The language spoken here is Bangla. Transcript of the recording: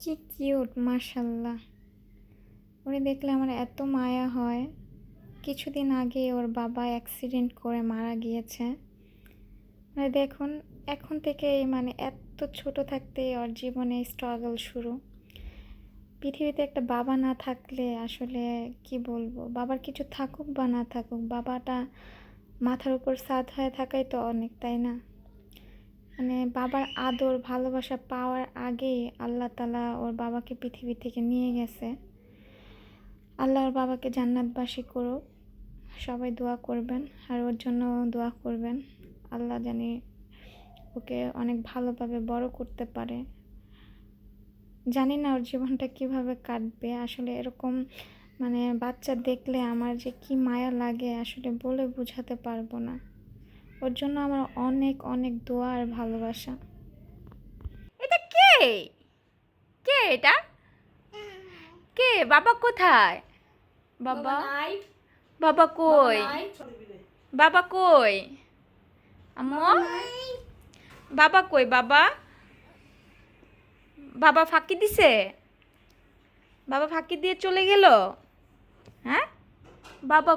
কি কিউট, মাশাল্লাহ। ওরে দেখলে আমার এত মায়া হয়। কিছুদিন আগে ওর বাবা অ্যাক্সিডেন্ট করে মারা গিয়েছে। মানে দেখুন, এখন থেকে মানে এত ছোট থাকতে ওর জীবনে স্ট্রাগল শুরু। পৃথিবীতে একটা বাবা না থাকলে আসলে কি বলব? বাবার কিছু থাকুক বা না থাকুক, বাবাটা মাথার উপর সাদ হয়ে থাকাই তো অনেক, তাই না? মানে বাবার আদর, ভালোবাসা পাওয়ার আগেই আল্লাহ তালা ওর বাবাকে পৃথিবী থেকে নিয়ে গেছে। আল্লাহ ওর বাবাকে জান্নাতবাসী করুক। সবাই দোয়া করবেন আর ওর জন্য দোয়া করবেন। আল্লাহ জানি ওকে অনেক ভালোভাবে বড় করতে পারে। জানি না ওর জীবনটা কীভাবে কাটবে। আসলে এরকম মানে বাচ্চা দেখলে আমার যে কি মায়া লাগে, আসলে বলে বোঝাতে পারব না। ওর জন্য আমার অনেক অনেক দোয়া আর ভালোবাসা। এটা কে? কে এটা? কে? বাবা কোথায়? বাবা? বাবা কই? বাবা কই? আম্মু? বাবা কই বাবা? বাবা ফাঁকি দিছে? বাবা ফাঁকি দিয়ে চলে গেল? হ্যাঁ? বাবা